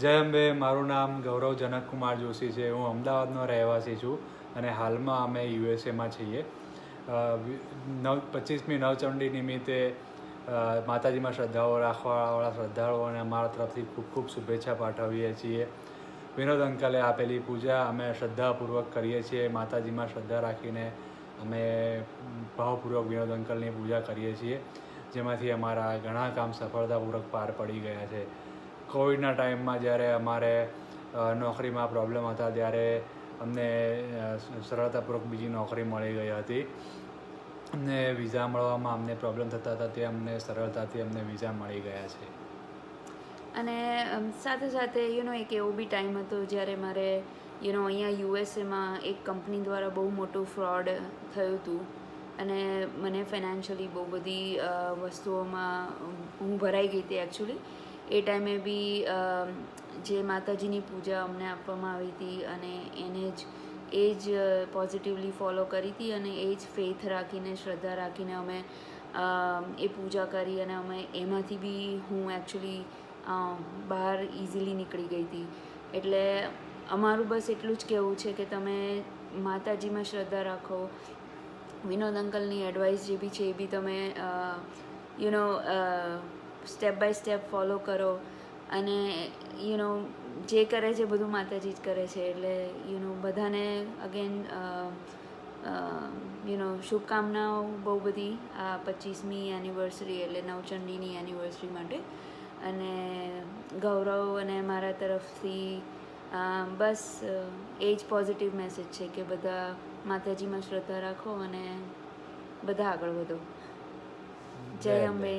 જય અંબે, મારું નામ ગૌરવ જનકકુમાર જોશી છે. હું અમદાવાદનો રહેવાસી છું અને હાલમાં અમે યુએસએમાં છીએ. નવ, પચીસમી નવચંડી નિમિત્તે માતાજીમાં શ્રદ્ધાઓ રાખવાવાળા શ્રદ્ધાળુઓને અમારા તરફથી ખૂબ ખૂબ શુભેચ્છા પાઠવીએ છીએ. વિનોદ અંકલે આપેલી પૂજા અમે શ્રદ્ધાપૂર્વક કરીએ છીએ. માતાજીમાં શ્રદ્ધા રાખીને અમે ભાવપૂર્વક વિનોદ અંકલની પૂજા કરીએ છીએ. જેમાંથી અમારા ઘણા કામ સફળતાપૂર્વક પાર પડી ગયા છે. કોવિડના ટાઈમમાં જ્યારે અમારે નોકરીમાં પ્રોબ્લેમ હતા ત્યારે અમને સરળતાપૂર્વક બીજી નોકરી મળી ગઈ હતી. અમને વિઝા મળવામાં અમને પ્રોબ્લેમ થતા હતા, તે અમને સરળતાથી અમને વિઝા મળી ગયા છે. અને સાથે સાથે યુનો એક એવો બી ટાઈમ હતો જ્યારે મારે યુ નો અહીંયા યુએસએમાં એક કંપની દ્વારા બહુ મોટું ફ્રોડ થયું હતું. અને મને ફાઇનાન્શિયલી બહુ બધી વસ્તુઓમાં હું ભરાઈ ગઈ હતી એકચ્યુઅલી એ ટાઈમે બી જે માતાજીની પૂજા અમને આપવામાં આવી હતી અને એને જ, એ જ પોઝિટિવલી ફોલો કરી હતી અને એ જ ફેથ રાખીને, શ્રદ્ધા રાખીને અમે એ પૂજા કરી અને અમે એમાંથી બી હું એકચ્યુઅલી બહાર ઇઝીલી નીકળી ગઈ હતી. એટલે અમારું બસ એટલું જ કહેવું છે કે તમે માતાજીમાં શ્રદ્ધા રાખો. વિનોદ અંકલની એડવાઇસ જે બી છે એ બી તમે you know step by step follow કરો. અને યુ નો જે કરે છે બધું માતાજી જ કરે છે. એટલે યુ નો બધાને અગેન યુ નો શુભકામનાઓ બહુ બધી આ પચીસમી એનિવર્સરી એટલે નવચંડીની એનિવર્સરી માટે. અને ગૌરવ અને મારા તરફથી બસ એ જ પોઝિટિવ મેસેજ છે કે બધા માતાજીમાં શ્રદ્ધા રાખો અને બધા આગળ વધો. જય અંબે.